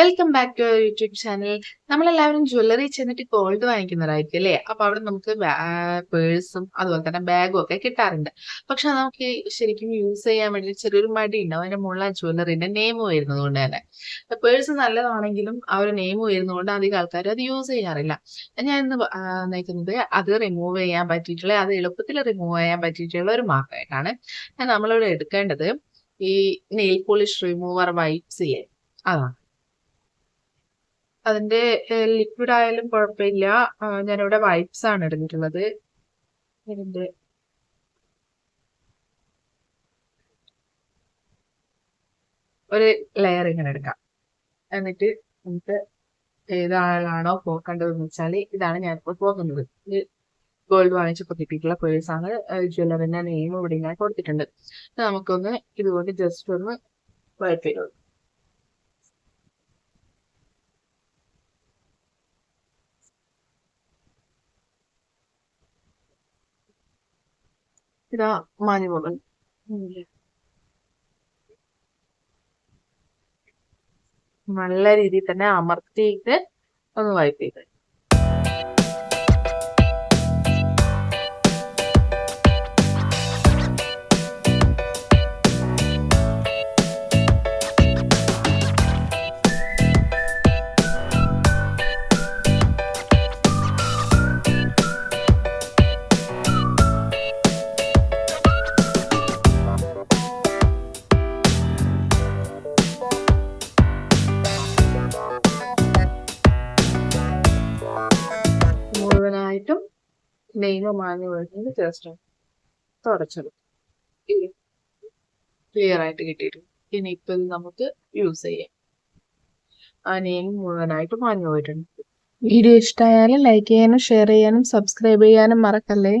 Welcome back to YouTube channel നമ്മളെല്ലാവരും jewellery ചെന്നിട്ട് gold വാങ്ങിക്കുന്നവരായിരിക്കും അല്ലേ? അപ്പൊ അവിടെ നമുക്ക് പേഴ്സും അതുപോലെ തന്നെ ബാഗും ഒക്കെ കിട്ടാറുണ്ട്. പക്ഷെ നമുക്ക് ശരിക്കും യൂസ് ചെയ്യാൻ വേണ്ടി ചെറിയൊരു മടി ഉണ്ടാവും അതിന്റെ ആ ജ്വല്ലറിന്റെ നെയിം വരുന്നത് കൊണ്ട് തന്നെ. പേഴ്സ് നല്ലതാണെങ്കിലും ആ ഒരു നെയിം വരുന്നത് കൊണ്ട് അധികം ആൾക്കാർ അത് യൂസ് ചെയ്യാറില്ല. ഞാൻ ഇന്ന് നയിക്കുന്നത് അത് റിമൂവ് ചെയ്യാൻ പറ്റിയിട്ടുള്ള അത് എളുപ്പത്തിൽ റിമൂവ് ചെയ്യാൻ പറ്റിയിട്ടുള്ള ഒരു മാർക്കായിട്ടാണ് നമ്മളിവിടെ എടുക്കേണ്ടത്. ഈ നെയിൽ പോളിഷ് റിമൂവർ വൈപ്സ് ഇല്ലേ? അതാണ്. അതിന്റെ ലിക്വിഡ് ആയാലും കുഴപ്പമില്ല. ഞാനിവിടെ വൈപ്സ് ആണ് എടുത്തിട്ടുള്ളത്. ഇതിന്റെ ഒരു ലെയർ ഇങ്ങനെ എടുക്കാം. എന്നിട്ട് നമുക്ക് ഏതാളാണോ പോക്കേണ്ടതെന്ന് വെച്ചാൽ ഇതാണ് ഞാനിപ്പോൾ പോകുന്നത് ഗോൾഡ് വാങ്ങിച്ച് പേഴ്സ് ആണ്. ജ്വല്ലറിന്റെ നെയിം ഇവിടെ ഇങ്ങനെ കൊടുത്തിട്ടുണ്ട്. നമുക്കൊന്ന് ഇതുകൊണ്ട് ജസ്റ്റ് ഒന്ന് വൈപ്പ് ചെയ്ത് ഇതാ മാഞ്ഞു പോകുന്നു നല്ല രീതിയിൽ തന്നെ അമർത്തിയിട്ട് ഒന്ന് വൈപ്പ് മുഴുവനായിട്ടും നെയ്മ് മാഞ്ഞു വരുന്നത് ജസ്റ്റ് തുടച്ചത് ക്ലിയർ ആയിട്ട് കിട്ടിയിട്ടുണ്ട്. ഇനി ഇപ്പൊ ഇത് നമുക്ക് യൂസ് ചെയ്യാം. ആ നെയ്മ് മുഴുവനായിട്ട് മാഞ്ഞു പോയിട്ടുണ്ട്. വീഡിയോ ഇഷ്ടമായാലും ലൈക്ക് ചെയ്യാനും ഷെയർ ചെയ്യാനും സബ്സ്ക്രൈബ് ചെയ്യാനും മറക്കല്ലേ?